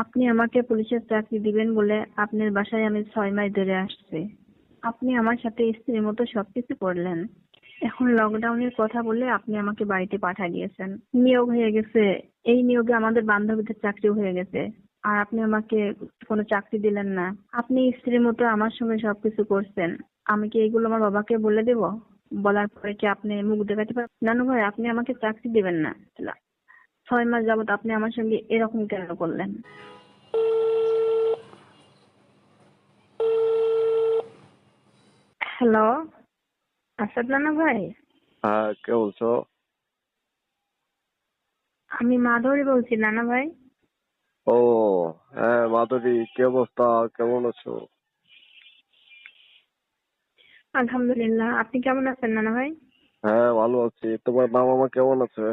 আপনি আমাকে পুলিশের চাকরি দিবেন বলে আপনার বাসায় আমি ছয় মাস ধরে আসছি। আপনি আমার সাথে স্ত্রীর মতো সবকিছু করলেন। এখন লকডাউনের কথা বলে আপনি আমাকে বাড়িতে পাঠিয়ে দিয়েছেন। নিয়োগ হয়ে গেছে। এই নিয়োগে আমাদের বান্ধবীদের চাকরিও হয়ে গেছে। আর আপনি আমাকে কোনো চাকরি দিলেন না। আপনি স্ত্রীর মতো আমার সঙ্গে সবকিছু করছেন। আমি কি এইগুলো আমার বাবাকে বলে দেব? বলার পরে কি আপনি মুখ দেখাতে পারবেন? নানু ভাই, আপনি আমাকে চাকরি দিবেন না। ছয় মাস যাবত আপনি আমার সঙ্গে এরকম কেন করলেন? হ্যালো আসাদ নানা ভাই? হ্যাঁ কে বলছো? আমি মাধবী বলছি নানা ভাই। ও হ্যাঁ মাধুরী কি অবস্থা? কেমন আছো? আলহামদুলিল্লাহ আপনি কেমন আছেন নানা ভাই? হ্যাঁ ভালো আছি। তোমার বাবা মা কেমন আছে?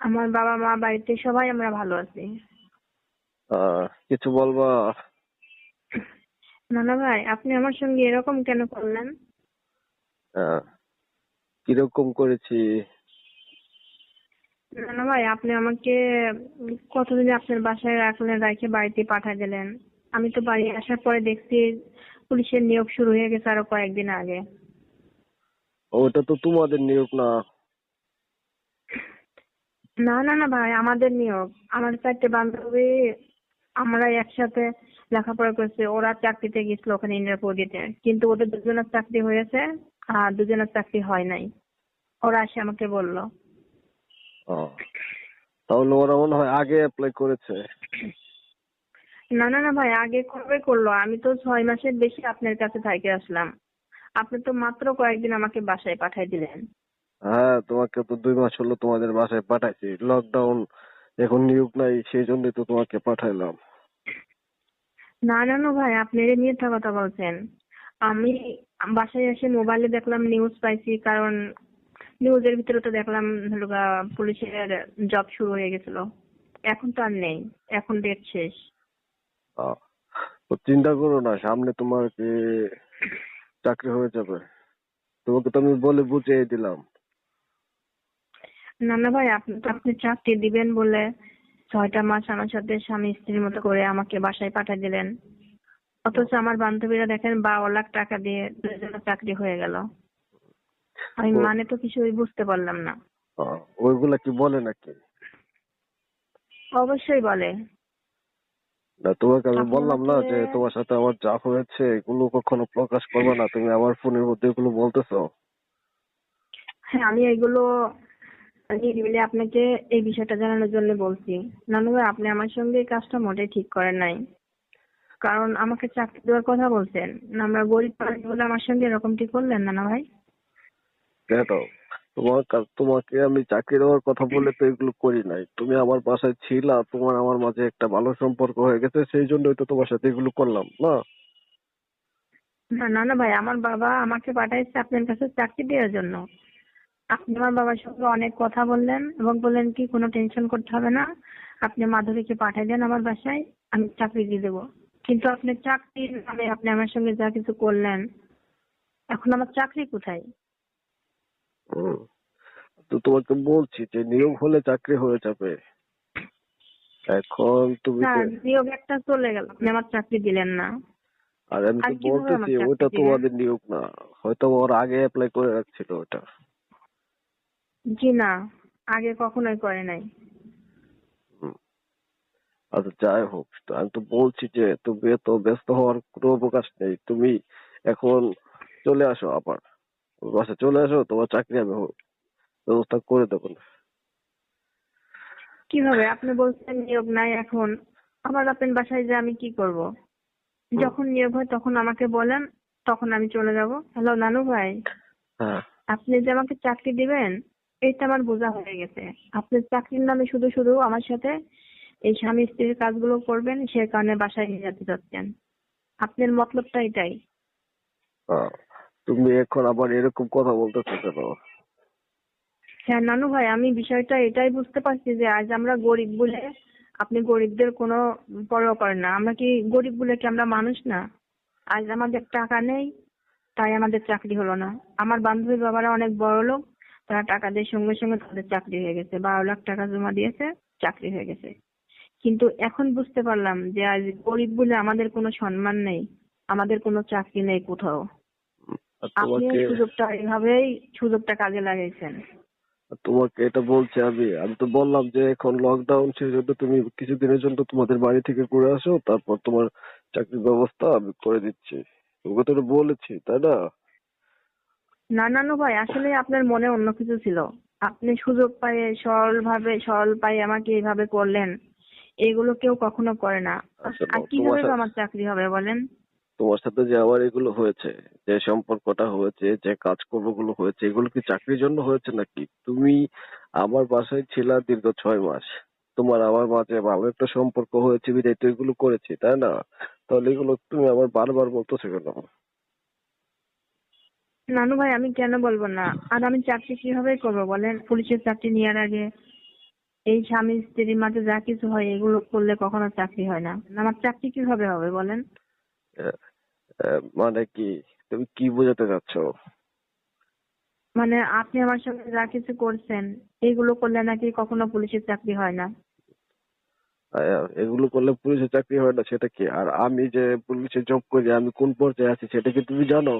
আমার বাবা মা বাড়িতে সবাই আমরা ভালো আছি। কিছু বলবা নানা ভাই আপনি আমার সঙ্গে এরকম কেন করলেন? কীরকম করেছি? নানা ভাই আপনি আমাকে কতদিন আপনার বাসায় রাখলেন রাখে বাড়িতে পাঠিয়ে দিলেন। আমি তো বাড়ি আসার পরে দেখছি পুলিশের নিয়োগ শুরু হয়ে গেছে আরও কয়েকদিন আগে। ওটা তো তোমাদের নিয়োগ না। না না না ভাই আমাদের নিয়োগ। আমার চারটে বান্ধবী আমরা একসাথে লেখাপড়া করেছি। ওরা চাকরিতে গেছিল ওখানে ইন্টারভিউ দিতে কিন্তু ওদের দুজনের চাকরি হয়েছে আর দুজনের চাকরি হয় নাই। ওরা এসে আমাকে বলল। ও, তাহলে ওরা মনে হয় আগে অ্যাপ্লাই করেছে। না না না ভাই আগে কবে করল? আমি তো ছয় মাসের বেশি আপনার কাছে থেকে আসলাম। আপনি তো মাত্র কয়েকদিন আমাকে বাসায় পাঠিয়ে দিলেন। হ্যাঁ তোমাকে তো দুই মাস হলো তোমাদের বাসায় পাঠাইছি। লকডাউন এখন নিয়োগ নাই সেই জন্যই তো তোমাকে পাঠাইলাম। না না না ভাই আপনি এটা মিথ্যা কথা বলছেন। আমি বাসায় এসে মোবাইলে দেখলাম নিউজ পাইছি কারণ নিউজের ভিতরে তো দেখলাম হলো পুলিশের জব শুরু হয়ে গেছিল। এখন তো আর নেই এখন ডেট শেষ। চিন্তা করো না সামনে তোমার কি চাকরি হয়ে যাবে। তোমাকে তো আমি বলে বুঝিয়ে দিলাম। না না ভাই আপনি তো আপনি চাকরি দিবেন বলে ছয়টা মাস আমার সাথে স্বামী স্ত্রীর মতো করে আমাকে বাসায় পাঠিয়ে দিলেন। অথচ আমার বান্ধবীরা দেখেন বারো লাখ টাকা দিয়ে চাকরি হয়ে গেল। আমি মানে তো কিছুই বুঝতে পারলাম না। ওইগুলা কি বলে নাকি? অবশ্যই বলে। না তোমাকে আমি বললাম না যে তোমার সাথে আমার যা হয়েছে এগুলো কখনো প্রকাশ করবে না। তুমি আমার ফোনের মধ্যে এগুলো বলতেছো। হ্যাঁ আমি এগুলো নিরিবিলি আপনাকে এই বিষয়টা জানানোর জন্য বলছি। নানু ভাই আপনি আমার সঙ্গে এই কাজটা মোটেই ঠিক করেন নাই। কারণ আমাকে চাকরি দেওয়ার কথা বলছেন। না আমরা গরিব মানুষ বলে আমার সঙ্গে এরকমটি করলেন নানা ভাই? কেন? তোমার তোমাকে আমি চাকরি দেওয়ার কথা বলে তো এগুলো করি নাই। তুমি আমার বাসায় ছিলা তোমার আমার মাঝে একটা ভালো সম্পর্ক হয়ে গেছে সেই জন্যই তো তোমার সাথে এগুলো করলাম না? না না ভাই আমার বাবা আমাকে পাঠাইছে আপনার কাছে চাকরি দেওয়ার জন্য। আপনি আমার বাবার সঙ্গে অনেক কথা বললেন এবং বললেন কি কোনো টেনশন করতে হবে না। আপনি মাধুরীকে পাঠিয়ে দেন আমার বাসায় আমি চাকরি দিয়ে দেবো। কিন্তু আপনি চাকরির নামে আপনি আমার সঙ্গে যা কিছু করলেন এখন আমার চাকরি কোথায়। তো তোমাকে বলছি যে নিয়োগ হলে চাকরি হয়ে যাবে। এখন তুমি নিয়োগ একটা চলে গেল আপনি আমার চাকরি দিলেন না। আর আমি তো বলতেছি ওটা তোমাদের নিয়োগ না। হয়তো ওর আগে অ্যাপ্লাই করে রাখছিল ওটা। জি না। আগে কখনোই করে নাই। হুম। আচ্ছা যাই হোক আমি তো বলছি যে তুমি এত ব্যস্ত হওয়ার কোনো অবকাশ নেই। তুমি এখন চলে আসো আবার। বাসা চলে আসো তোমার চাকরি আমি ব্যবস্থা করে দেবো না। কীভাবে? আপনি বলছেন নিয়োগ নাই এখন। আবার আপনার বাসায় যে আমি কি করব? যখন নিয়োগ হয় তখন আমাকে বলেন তখন আমি চলে যাব। হ্যালো নানু ভাই। হ্যাঁ। আপনি যে আমাকে চাকরি দিবেন এইটা আমার বোঝা হয়ে গেছে। আপনি চাকরির নামে শুধু শুধু আমার সাথে এই স্বামী স্ত্রীর কাজগুলো করবেন সে কারণে বাসায় নিয়ে যেতে চাচ্ছেন। আপনার মতলবটা এটাই। তুমি এখন আবার এরকম কথা বলতেছো কেন? হ্যাঁ নানু ভাই আমি বিষয়টা এটাই বুঝতে পারছি যে আজ আমরা গরিব বলে আপনি গরিবদের কোনো পরোয়া করেন না। আমরা কি গরিব বলে কি আমরা মানুষ না? আজ আমাদের টাকা নেই তাই আমাদের চাকরি হলো না। আমার বান্ধবীর বাবারা অনেক বড় লোক তারা টাকা দিয়ে সঙ্গে সঙ্গে তাদের চাকরি হয়ে গেছে। বারো লাখ টাকা জমা দিয়েছে চাকরি হয়ে গেছে। কিন্তু এখন বুঝতে পারলাম যে আজ গরিব বলে আমাদের কোনো সম্মান নেই আমাদের কোনো চাকরি নেই কোথাও। আপনি সুযোগটা এভাবেই সুযোগটা কাজে লাগাইছেন তোমাকে এটা বলছি আমি আমি তো বললাম যে এখন লকডাউন সেই জন্য তুমি কিছুদিনের জন্য তোমাদের বাড়ি থেকে ঘুরে আসো তারপর তোমার চাকরির ব্যবস্থা আমি করে দিচ্ছি। তোমাকে তো বলেছি তাই না? না নানু ভাই আসলে আপনার মনে অন্য কিছু ছিল। আপনি সুযোগ পায়ে সরল ভাবে সরল পায়ে আমাকে এইভাবে করলেন এগুলো কেউ কখনো করে না। আচ্ছা, আর কীভাবে আমার চাকরি হবে বলেন? তোমার সাথে যে আমার এগুলো হয়েছে যে সম্পর্কটা হয়েছে যে কাজ কাজকর্মগুলো হয়েছে এগুলো কি চাকরির জন্য হয়েছে নাকি? তুমি আমার বাসায় ছিলা দীর্ঘ ছয় মাস। তোমার আমার মাঝে ভালো একটা সম্পর্ক হয়েছে বিধায় তো এগুলো করেছি তাই না? তাহলে এগুলো তুমি আবার বারবার বলতেছো কেন? নানু ভাই আমি কেন বলব না? আর আমি চাকরি কীভাবে করব বলেন? পুলিশের চাকরি নেওয়ার আগে এই স্বামী স্ত্রীর মাঝে যা কিছু হয় এগুলো করলে কখনো চাকরি হয় না। আমার চাকরি কীভাবে হবে বলেন? মানে কি? তুমি কি বোঝাতে চাচ্ছ? মানে আপনি আমার সঙ্গে যা কিছু করছেন এইগুলো করলে নাকি কখনো পুলিশের চাকরি হয় না? এগুলো করলে পুলিশের চাকরি হয় না সেটা কি? আর আমি যে পুলিশে জব করি আমি কোন পর্যায়ে আছি সেটা কি তুমি জানো?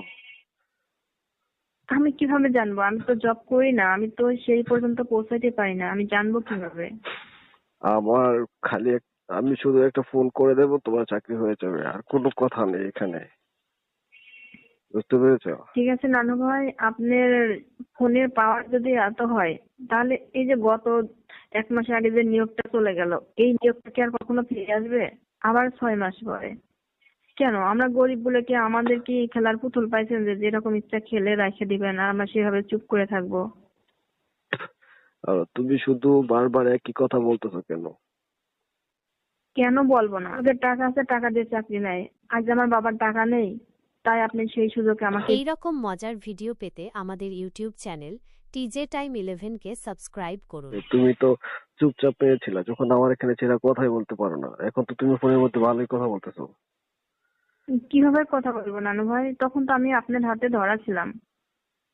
আমি কীভাবে জানব? আমি তো জব করি না আমি তো সেই পর্যন্ত পৌঁছাতে পারি না আমি জানব কীভাবে? আমার খালি আমি শুধু একটা ফোন করে দেবো তোমার চাকরি হয়ে যাবে আর কোনো কথা নেই এখানে। বুঝতে পেরেছ? ঠিক আছে নানু ভাই আপনার ফোনের পাওয়ার যদি এত হয় তাহলে এই যে গত এক মাস আগে যে নিয়োগটা চলে গেল এই নিয়োগটা কি আর কখনো ফিরে আসবে? আবার ছয় মাস পরে। কেন? আমরা গরিব বলে কি আমাদের কি খেলার পুতুল পাইছেন যে যেরকম ইচ্ছা খেলে রেখে দিবেন আর আমরা সেভাবে চুপ করে থাকব? তুমি শুধু বারবার একই কথা বলতেছো কেন? কেন বলব না? ওদের টাকা আছে টাকা দিয়ে চাকরি নেয় আজ আমার বাবার টাকা নেই তাই আপনি সেই সুযোগে আমাকে এই রকম মজার ভিডিও পেতে আমাদের YouTube channel TJ time eleven কে সাবস্ক্রাইব করুন। তুমি তো চুপচাপ পেয়েছিলা যখন আমার এখানে ছেড়া কথাই বলতে পারো না। এখন তো তুমি ফোনের মধ্যে ভালোই কথা বলতেছো। কীভাবে কথা বলব? নানু ভাই, তখন তো আমি আপনার হাতে ধরা ছিলাম।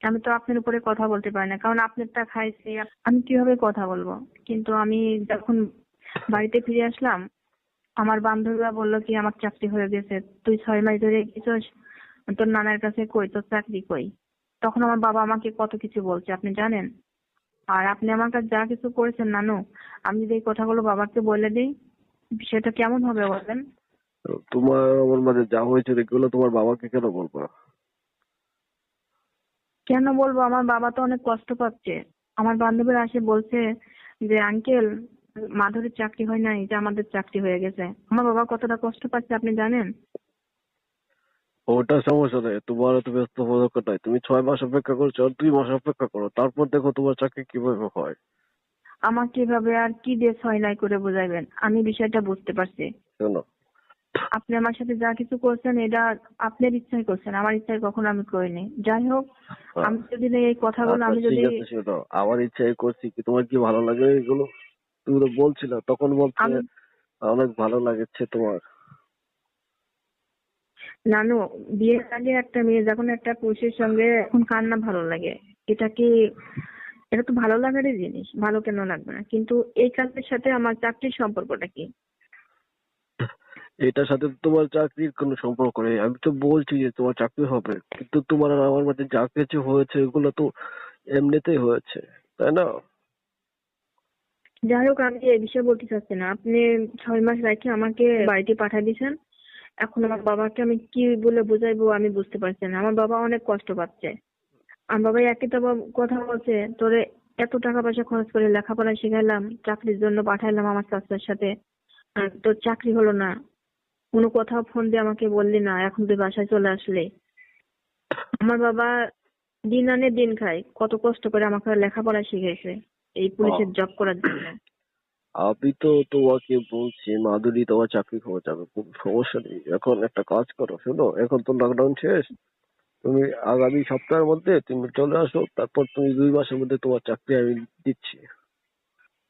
আমি তো আপনার উপরে কথা বলতে পারি না, কারণ আপনারটা খাইছি। আমি কীভাবে কথা বলব? কিন্তু আমি যখন বাড়িতে ফিরে আসলাম, আমার বান্ধবীরা বলল কি, আমার চাকরি হয়ে গেছে। তুই ছয় মাস ধরে গেছিস, তোর নানার কাছে কই, তোর চাকরি কই? তখন আমার বাবা আমাকে কত কিছু বলছে, আপনি জানেন? আর আপনি আমার কাছে যা কিছু করেছেন, নানু, আমি যদি এই কথাগুলো বাবাকে বলে দিই, সেটা কেমন হবে বলেন? তোমার আমার মাঝে যা হয়েছে এগুলো তোমার বাবাকে কেন বলব? কেন বলব? আমার বাবা তো অনেক কষ্ট পাচ্ছে। আমার বান্ধবীরা আসে বলছে যে আঙ্কেল মাধুরীর চাকরি হয় নাই যে আমাদের চাকরি হয়ে গেছে। আমার বাবা কতটা কষ্ট পাচ্ছে আপনি জানেন? ওটা সমস্যা নেই। তোমার তো ব্যস্ত হওয়ার নাই। তুমি ছয় মাস অপেক্ষা করছ আর দুই মাস অপেক্ষা করো। তারপর দেখো তোমার চাকরি কীভাবে হয়। আমাকে এভাবে আর কি দিয়ে ছয় নাই করে বোঝাইবেন? আমি বিষয়টা বুঝতে পারছি। শোনো আপনি আমার সাথে যা কিছু করছেন এটা আপনার ইচ্ছায় করছেন আমার ইচ্ছায় কখনো আমি করিনি। যাই হোক আমি যদি এই কথাগুলো আচ্ছা, আমি যদি আমার ইচ্ছাই করছি কি তোমার কি ভালো লাগে এগুলো? তুমি তো বলছিলে তখন বলছে আমি- অনেক ভালো লাগছে তোমার। নানু বিয়ের আগে একটা মেয়ে যখন একটা পুরুষের সঙ্গে এখন কার না ভালো লাগে এটা কি এটা তো ভালো লাগারই জিনিস ভালো কেন লাগবে না? কিন্তু এই কাজের সাথে আমার চাকরির সম্পর্কটা কি? এটার সাথে তোমার চাকরির কোনো সম্পর্ক নেই। আমি তো বলছি যে তোমার চাকরি হবে, কিন্তু তোমার আর আমার মাঝে যা কিছু হয়েছে এগুলো তো এমনিতেই হয়েছে, তাই না? যাই হোক, আমি এই বিষয়ে বলতে চাচ্ছি না। আপনি ছয় মাস রেখে আমাকে বাড়িতে পাঠিয়ে দিয়েছেন। এখন আমার বাবাকে আমি কি বলে বোঝাইবো আমি বুঝতে পারছি না। আমার বাবা অনেক কষ্ট পাচ্ছে। আমার বাবা একই তো কথা বলছে, তোরে এত টাকা পয়সা খরচ করে লেখাপড়া শিখাইলাম, চাকরির জন্য পাঠাইলাম আমার চাচার সাথে। তোর চাকরি হলো না। কোনো কথা ফোন দিয়ে আমাকে বললি না এখন তুই বাসায় চলে আসলে। আমার বাবা দিন আনে দিন খায় কত কষ্ট করে আমাকে লেখাপড়া শিখেছে এই পুলিশের জব করার জন্য। আমি তো তোমাকে বলছি মাধুরী তোমার চাকরি হয়ে যাবে কোনো সমস্যা নেই এখন একটা কাজ করো শোনো এখন তো লকডাউন শেষ। তুমি আগামী সপ্তাহের মধ্যে তুমি চলে আসো তারপর তুমি দুই মাসের মধ্যে তোমার চাকরি আমি দিচ্ছি।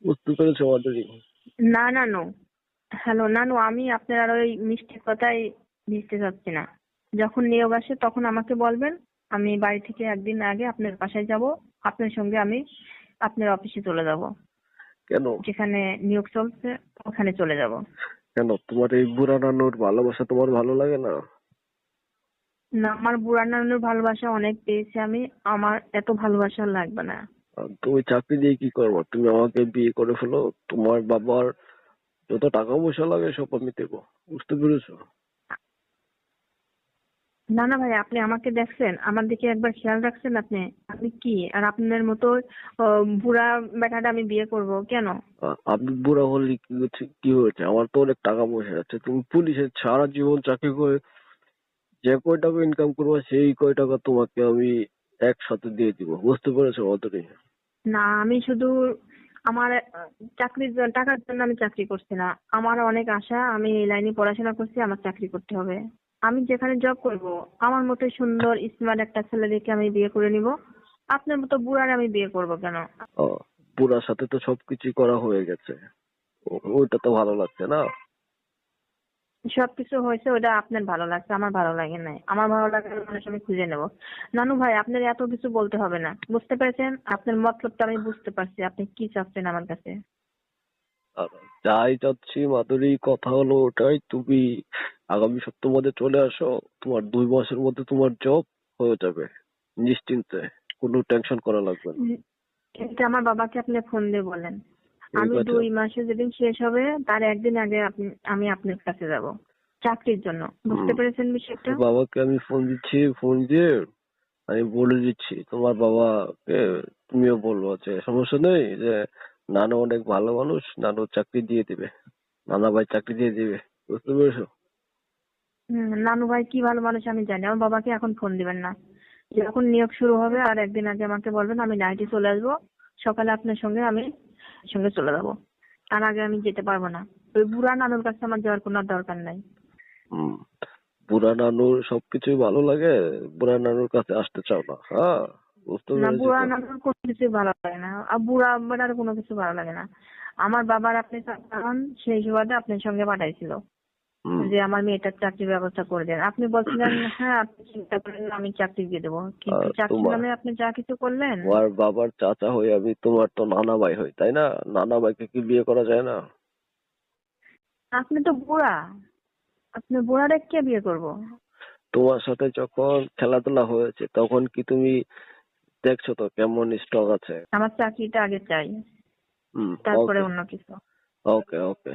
বুঝতে পেরেছ মাধুরী? না না নানু হ্যালো নানু আমি আপনার আর ওই মিষ্টির কথাই মিশতে চাচ্ছি না। যখন নিয়োগ আসে তখন আমাকে বলবেন আমি বাড়ি থেকে একদিন আগে আপনার বাসায় যাব আপনার সঙ্গে আমি আপনার অফিসে চলে যাব। কেন? যেখানে নিয়োগ চলছে ওখানে চলে যাব। কেন? তোমার এই বুড়া নানুর ভালোবাসা তোমার ভালো লাগে না? না আমার বুড়া নানুর ভালোবাসা অনেক পেয়েছি আমি আমার এত ভালোবাসা লাগবে না। তুমি চাকরি দিয়ে কি করব? তুমি আমাকে বিয়ে করে ফেলো তোমার বাবার যত টাকা পয়সা লাগে সব আমি দেবো বুঝতে পেরেছ? না না ভাই আপনি আমাকে দেখছেন আমার দিকে একবার খেয়াল রাখছেন আপনি? আপনি কি? আর আপনার মতো বুড়া বেটাটা আমি বিয়ে করব কেন? আ- আমি বুড়া হলে কি হচ্ছে কি হয়েছে? আমার তো অনেক টাকা পয়সা আছে তুমি পুলিশের সারা জীবন চাকরি করে যে কয় টাকা ইনকাম করব সেই কয় টাকা তোমাকে আমি একসাথে দিয়ে দিব বুঝতে পেরেছ অতটি না আমি শুধু আমার চাকরির টাকার জন্য আমি চাকরি করছি না। আমার অনেক আশা আমি এই লাইনে পড়াশোনা করছি আমার চাকরি করতে হবে। আমি যেখানে জব করব আমার মতো সুন্দর স্মার্ট একটা ছেলে দেখে আমি বিয়ে করে নিব। আপনার মতো বুড়ার আমি বিয়ে করব কেন? ও, বুড়ার সাথে তো সবকিছুই করা হয়ে গেছে। ওটা তো ভালো লাগছে না? সবকিছু হয়েছে ওটা আপনার ভালো লাগছে আমার ভালো লাগে নাই। আমার ভালো লাগার মানুষ আমি খুঁজে নেব। নানু ভাই আপনার এত কিছু বলতে হবে না। বুঝতে পেরেছেন? আপনার মতলবটা আমি বুঝতে পারছি। আপনি কি চাচ্ছেন আমার কাছে? যাই চাচ্ছি মাধুরী কথা হলো ওটাই। তুমি আগামী সপ্তাহ মধ্যে চলে আসো। তোমার দুই মাসের মধ্যে তোমার জব হয়ে যাবে। নিশ্চিন্তে। কোনো টেনশন করা লাগবে না। এটা আমার বাবাকে আপনি ফোন দিয়ে বলেন। আমি। দুই মাসে যেদিন শেষ হবে তার একদিন আগে আপনি আমি আপনার কাছে যাব। চাকরির জন্য। বুঝতে পেরেছেন বিষয়টা? বাবাকে আমি ফোন দিচ্ছি ফোন দিয়ে আমি বলে দিচ্ছি তোমার বাবাকে তুমিও বলব যে সমস্যা নেই যে নানু অনেক ভালো মানুষ নানু চাকরি দিয়ে দিবে। নানা ভাই চাকরি দিয়ে দিবে বুঝতে পেরেছ? হুম, নানু ভাই কি ভালো মানুষ আমি জানি আমার বাবাকে এখন ফোন দিবেন না। যখন নিয়োগ শুরু হবে আর একদিন আগে আমাকে বলবেন আমি নাইটে চলে আসব। সকালে আপনার সঙ্গে আমি সঙ্গে চলে যাব। তার আগে আমি যেতে পারব না। ওই বুড়া নানুর কাছে আমার যাওয়ার কোনো দরকার নাই। বুড়া নানুর সবকিছুই ভালো লাগে বুড়া নানুর কাছে আসতে চাও না হ্যাঁ? বুঝতে না বুড়া নানুর কোনো কিছুই ভালো লাগে না। আর বুড়া বেটার কোনো কিছু ভালো লাগে না। আমার বাবার আপনি সেই সুবাদে আপনার সঙ্গে পাঠাইছিল। যে আমার মেয়েটার চাকরির ব্যবস্থা করে দেন। আপনি বলছিলেন হ্যাঁ আপনি চিন্তা করেন আমি চাকরি দিয়ে দেবো। কিন্তু চাকরি তোমার- নামে আপনি যা কিছু করলেন। তোমার বাবার চাচা হয়ে আমি তোমার তো নানা ভাই হই তাই না? নানা ভাইকে কি বিয়ে করা যায় না? আপনি তো বুড়া। আপনি বুড়ারে কে বিয়ে করব? তোমার সাথে যখন খেলাধুলা হয়েছে তখন কি তুমি দেখছ তো কেমন স্টক আছে? আমার চাকরিটা আগে চাই। হুম তারপরে অন্য কিছু। ওকে ওকে